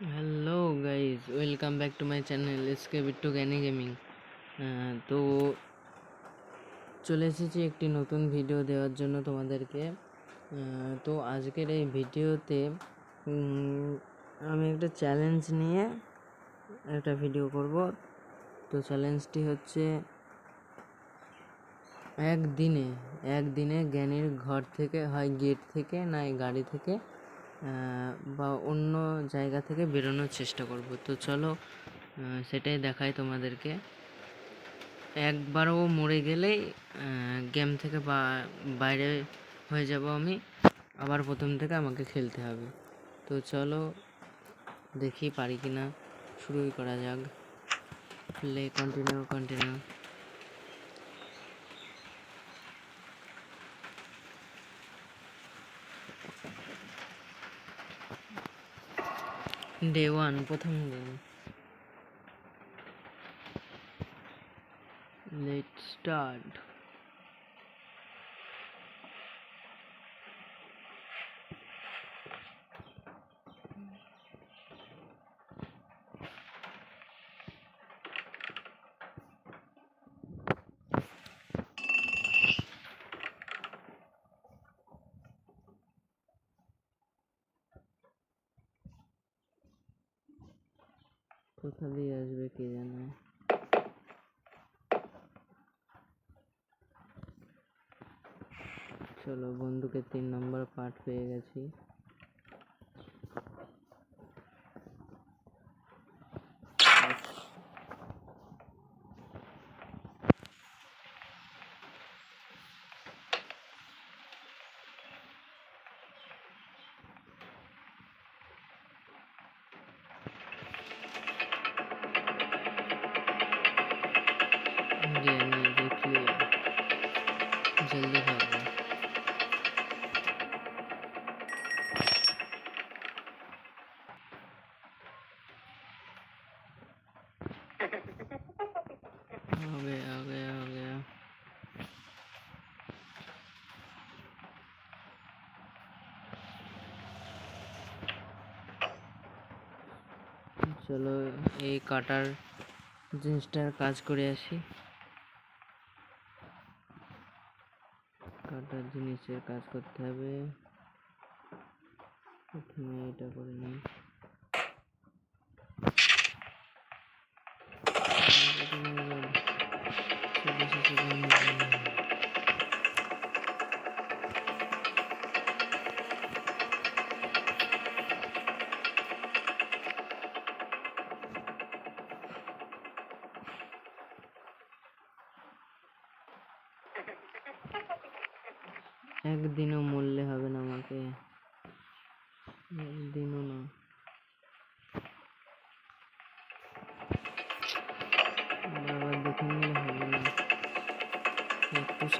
Hello guys welcome back to my channel SK Bittu Gyani gaming তো চলে এসেছি একটি নতুন ভিডিও দেওয়ার জন্য তোমাদেরকে। আহ, তো আজকের এই ভিডিওতে আমি একটা চ্যালেঞ্জ নিয়ে একটা ভিডিও করব। তো চ্যালেঞ্জটি হচ্ছে একদিনে একদিনে জ্ঞানীর ঘর থেকে হয় গেট থেকে না গাড়ি থেকে বা অন্য জায়গা থেকে বেরোনোর চেষ্টা করব। তো চলো সেটাই দেখাই তোমাদেরকে। একবারও মরে গেলেই গেম থেকে বা- বাইরে হয়ে যাব আমি। আবার প্রথম থেকে আমাকে খেলতে হবে। তো চলো, দেখি পারি কি না শুরুই করা যাক। Play continue continue day one প্রথম দিন। লেট স্টার্ট চলো বন্দুকের তিন নম্বর পার্ট পেয়ে গেছি। চলো এই কাটার জিনিসটার কাজ করে আসি। কাটার জিনিসের কাজ করতে হবে। প্রথমে এটা করে নিই। একটু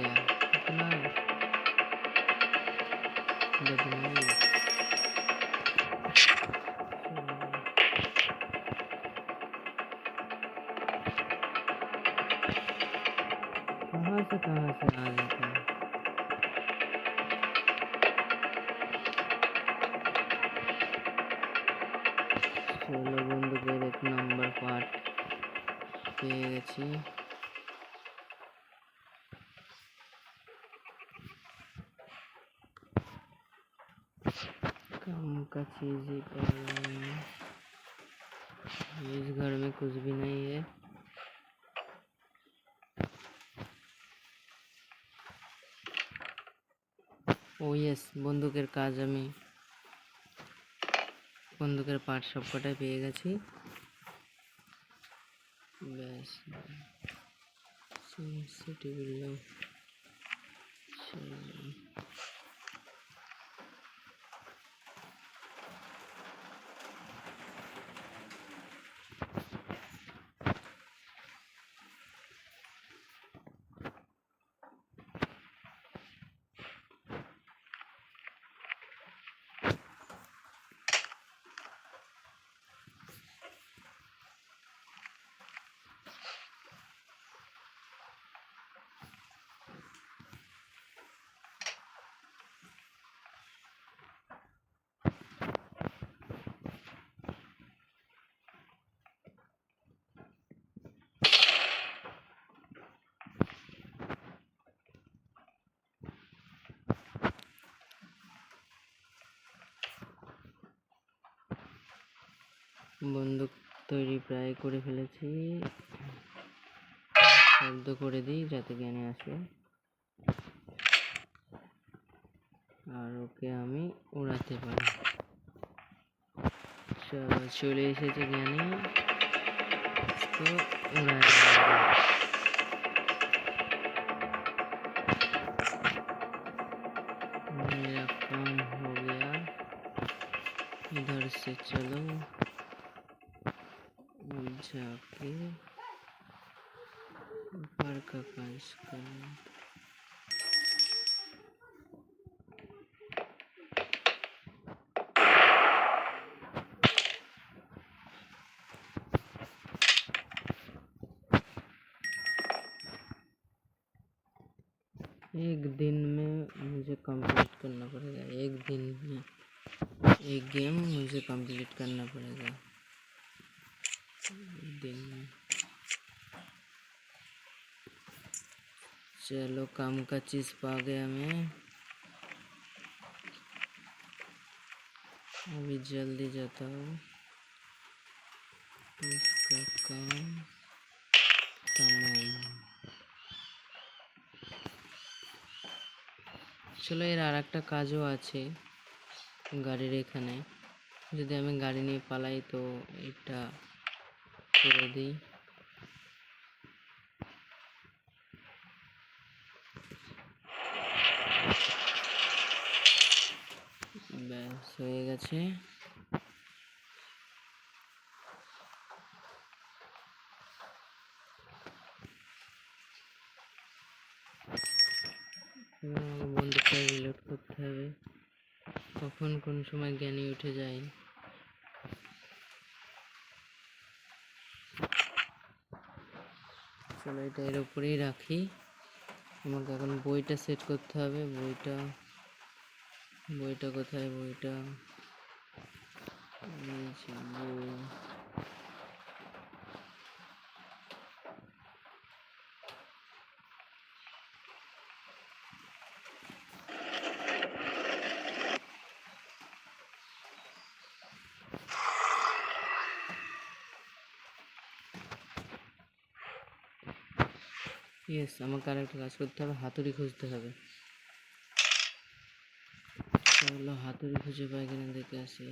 कहाँ से कहाँ से आ जाता है ষোলো বন্দুকের এক নম্বর পার্ট পেয়ে গেছি काम का चीज ही कर रहे हैं इस घर में कुछ भी नहीं है ও ইয়েস বন্দুকের কাজ আমি বন্দুকের পার্ট সব কটাই পেয়ে গেছি। ব্যাস সিটি বন্দুক তৈরি প্রায় করে ফেলেছি শব্দ করে দিই যাতে জ্ঞানে আসে আর ওকে আমি উড়াতে পারি চলো চলে এসেছে জ্ঞানী তো উড়াই मेरा काम हो गया इधर से चलो अब जाके ऊपर का काज करो। एक दिन में मुझे कंप्लीट करना पड़ेगा। एक दिन में एक गेम मुझे कंप्लीट करना पड़ेगा। चलो काम का चीज़ पा गया मैं अभी जल्दी जाता हूँ इसका काम तमाम চলো এর আর একটা কাজও আছে গাড়ির এখানে যদি আমি গাড়ি নিয়ে পালাই তো এটা করে দিই হয়ে গেছে। বন্দুকটা রিলোড করতে হবে। কখন কোন সময় জ্ঞানী উঠে যায়। চলো এটা এর উপরেই রাখি। আমাকে এখন বইটা সেট করতে হবে। বইটা বইটা কোথায় বইটা? বই। ইয়েস আমাকে আর একটা কাজ করতে হবে হাতুড়ি খুঁজতে হবে। হলো হাতুড়ি খুঁজে পাই কিনা দেখে আসি।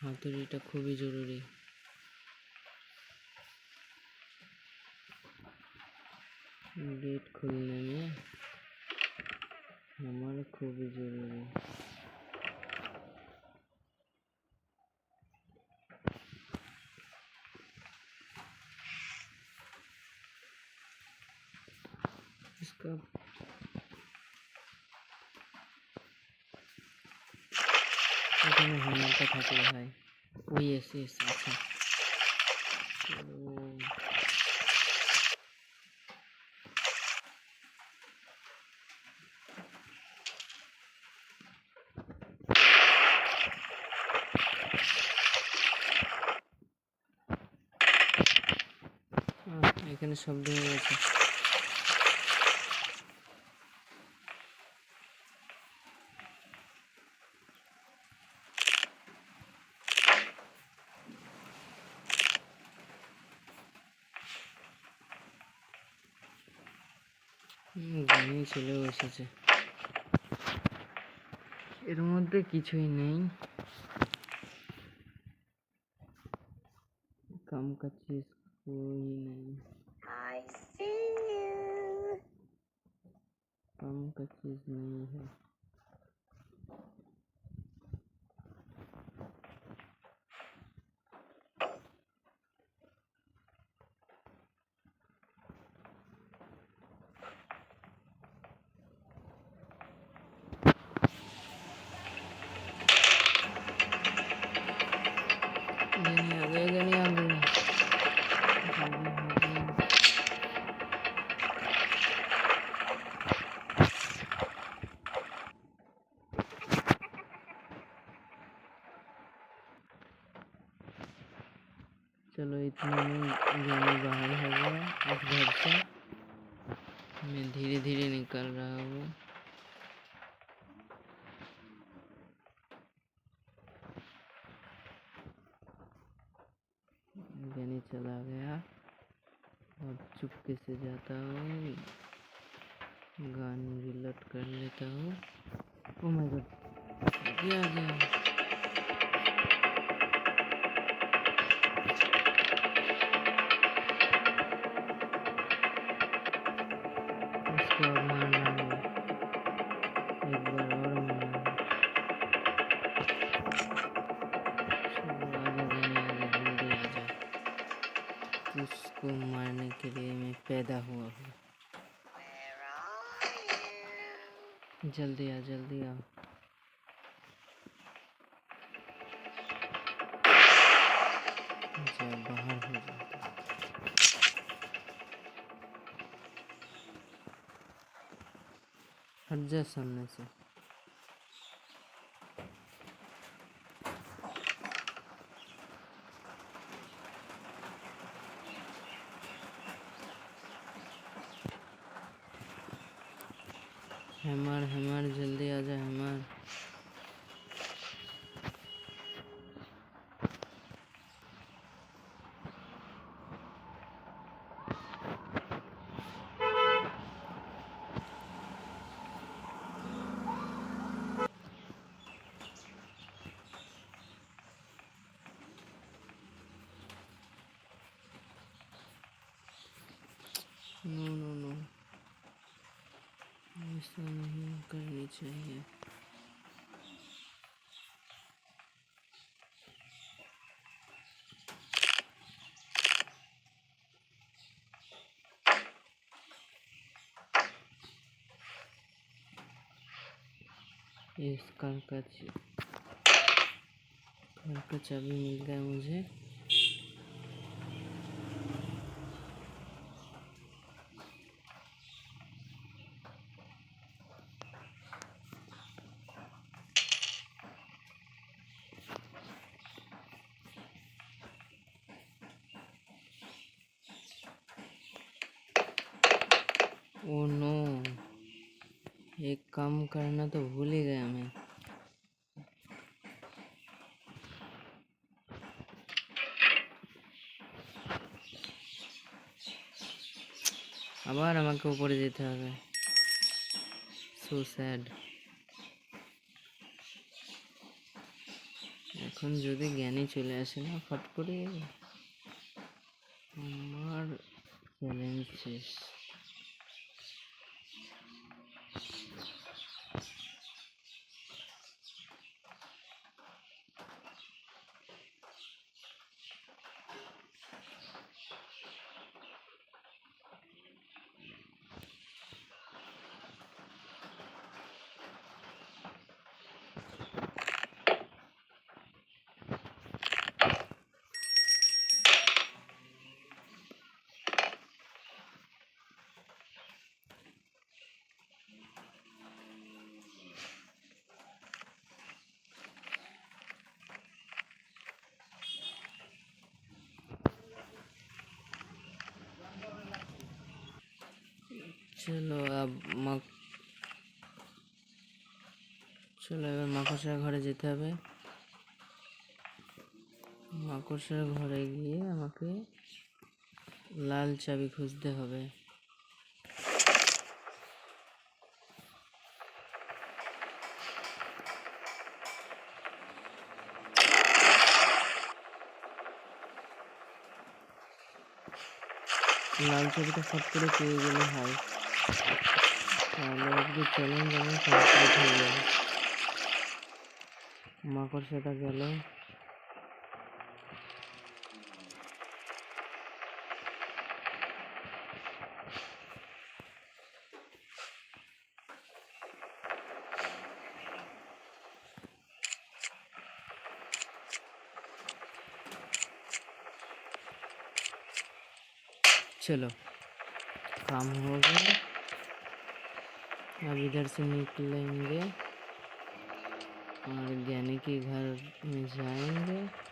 হাতুড়িটা খুবই জরুরি। গেট খুললে আমার খুবই জরুরি। ওই এসে এসে আচ্ছা ও আহ, এখানে শব্দ হয়ে গেছে ভেঙে চলে এসেছে এর মধ্যে কিছুই নেই। কাম কামকাচি কিছুই নেই কামকাচি নেই। হ্যাঁ चला गया। अब चुपके से जाता हूँ। गन रिलोड कर लेता हूँ। ओ माय गॉड गया। गया अब मारना उसको मारने के लिए मैं पैदा हुआ हूँ? जल्दी आ, जल्दी आओ बाहर हो। हट जा सामने से। हेमर हेमर जल्दी आ जा हेमर। नो नो नो ऐसा नहीं करनी चाहिए। इसका करकच करकच अभी मिल गया मुझे। एक काम करना तो भूल ही गया मैं আবার আমাকে উপরে যেতে হবে সো স্যাড এখন যদি জ্ঞানী চলে আসে না ফট করে আমার চ্যালেঞ্জ শেষ চলো চলো এবার মাকড়সার ঘরে যেতে হবে। মাকড়সার ঘরে গিয়ে আমাকে লাল চাবি খুঁজতে হবে। লাল চাবিটা ফট করে পেয়ে গেলে হয়। তাহলে আজকে চ্যালেঞ্জ আমার কমপ্লিট হয়ে যাবে মাকড়সাটা গেল चलो काम हो गया अब इधर से निकलेंगे। और ज्ञानी के घर में जाएँगे।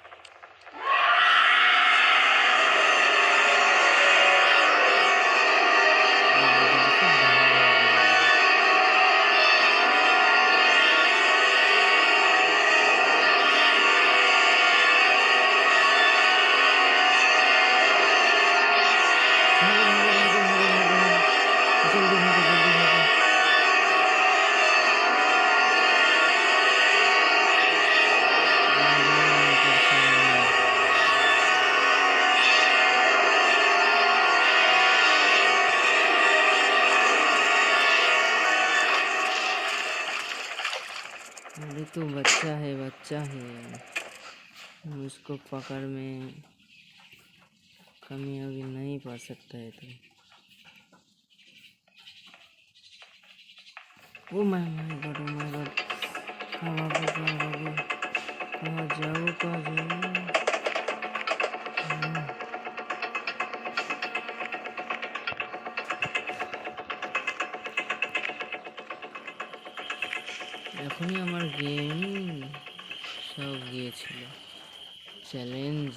है बच्चा है उसको पकड़ में कमी अभी नहीं पा सकता है तो oh my my God oh my God कहाँ भागो कहाँ भागो कहाँ जाओ कहाँ जाओ हाँ। এখনই আমার গেম সব গিয়েছিল। চ্যালেঞ্জ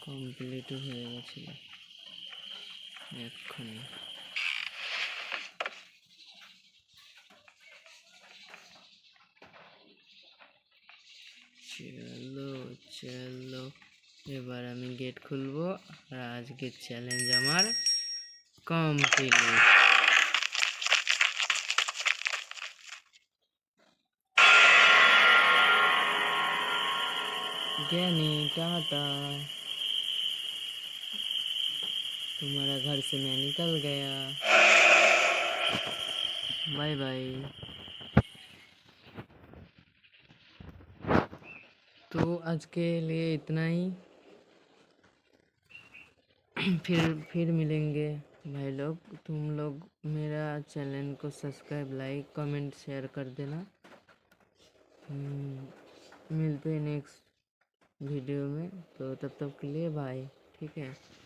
কমপ্লিট হয়ে গেছিল। এক্ষুনি। চলো চলো। এবার আমি গেট খুলবো আর আজকের চ্যালেঞ্জ আমার কমপ্লিট ज्ञानी टाटा। तुम्हारा घर से मैं निकल गया। बाय बाय तो आज के लिए इतना ही। फिर फिर मिलेंगे भाई लोग। तुम लोग मेरा चैनल को सब्सक्राइब लाइक कमेंट शेयर कर देना। हम्म, मिलते हैं नेक्स्ट वीडियो में। तो तब तक के लिए बाय। ठीक है।